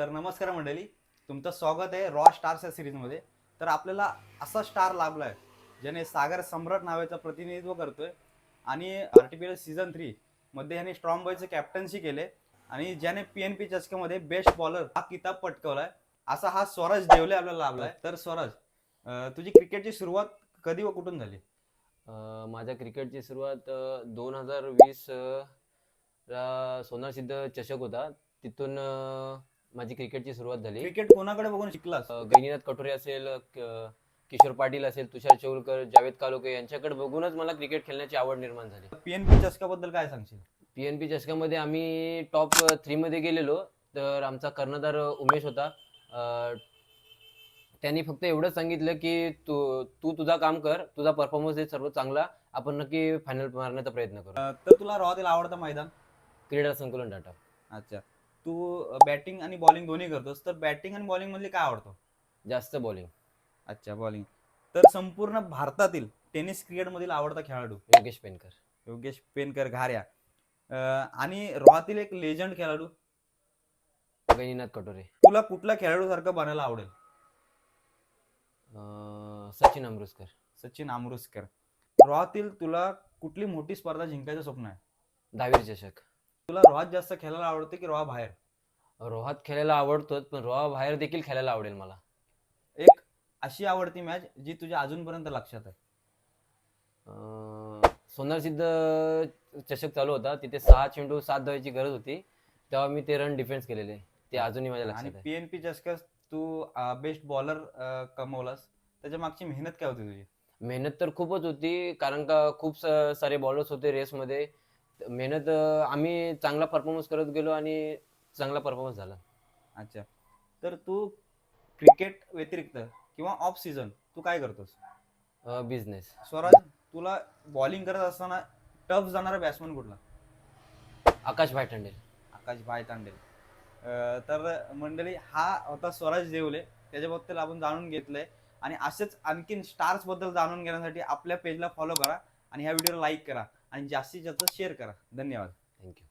तर नमस्कार मंडळी तुमचं स्वागत आहे रॉ स्टार्स या सिरीजमध्ये. तर आपल्याला असा स्टार लाभला आहे ज्याने सागर सम्राट नावाचं प्रतिनिधित्व करतोय आणि R T P L season three मध्ये ह्याने स्ट्रॉंग बॉयचं कॅप्टन्सी केले आणि ज्याने पी एन पी चषकामध्ये बेस्ट बॉलर हा किताब पटकवलाय असा हा स्वराज देवले आपल्याला लाभलाय. तर स्वराज तुझी क्रिकेटची सुरुवात कधी व कुठून झाली? माझ्या क्रिकेटची सुरुवात दोन हजार वीस ला सिद्ध चषक होता. तिथून माझी क्रिकेटची सुरुवात झाली. क्रिकेट कोणाकडे बघून शिकलास? अ, गैनीनाथ कटोरे असेल क- किशोर पाटील असेल तुषार चौलकर जावेद कालोके यांच्याकडे बघूनच मला क्रिकेट खेळण्याची आवड निर्माण झाली. पी एन पी चषकाबद्दल काय सांगशील? पी एन पी चषकामध्ये आम्ही टॉप थ्रीमध्ये गेलेलो. तर आमचा कर्णधार उमेश होता. अ, त्यांनी फक्त एवढंच सांगितलं की तू तू तुझा काम कर तुझा परफॉर्मन्स आहे सर्व चांगला. आपण नक्की फायनल मारण्याचा प्रयत्न करू. अं, तर तुला रॉतील आवडतं मैदान? क्रीडा संकुलन डाटा अच्छा. तू बॅटिंग आणि बॉलिंग दोन्ही करतोस तर बॅटिंग आणि बॉलिंग मधले काय आवडतो? जास्त बॉलिंग अच्छा बॉलिंग तर संपूर्ण भारतातील टेनिस क्रिकेट मधील आवडता खेळाडू? योगेश पेनकर. योगेश पेनकर घाऱ्या. अं, आणि रॉतील एक लेजंड खेळाडू? गैनीनाथ कटोरे. तुला कुठल्या खेळाडू सारखं बनायला आवडेल? अं, सचिन अमृतकर सचिन आमरुसकर. रॉतील तुला कुठली मोठी स्पर्धा जिंकायचं स्वप्न आहे? दहावीर चषक. तुला रॉत जास्त खेळायला आवडते की रॉ बाहेर? रोहात खेळायला आवडतोच पण रोहा बाहेर देखील खेळायला आवडेल मला. एक अशी आवडती मॅच जी तुझ्या अजूनपर्यंत लक्षात आहे. अं, सोनार सिद्ध चषक चालू होता. तिथे सहा चेंडू सात धावायची गरज होती. तेव्हा मी ते रन डिफेन्स केलेले. ते अजूनही माझ्या आणि लक्षात आहे. पी एन पी चषकात तू बेस्ट बॉलर कमवलास. त्याच्या मागची मेहनत काय होती तुझी? मेहनत तर खूपच होती कारण का खूप स- सारे बॉलर्स होते रेसमध्ये मेहनत अं, आम्ही चांगला परफॉर्मन्स करत गेलो आणि चांगला परफॉर्मन्स झाला. अच्छा. तर तू क्रिकेट व्यतिरिक्त किंवा ऑफ सीझन तू काय करतोस? बिझनेस स्वराज तुला बॉलिंग करत असताना टफ जाणारा बॅट्समन कुठला? आकाश भाई टंडेल आकाश भाई तांडेल अं, तर मंडळी हा होता स्वराज देवले. त्याच्याबद्दल आपण जाणून घेतलंय. आणि असेच आणखीन स्टार्सबद्दल जाणून घेण्यासाठी आपल्या पेजला फॉलो करा आणि ह्या व्हिडिओला लाईक करा. आणि जास्तीत जास्त शेअर करा. धन्यवाद. थँक्यू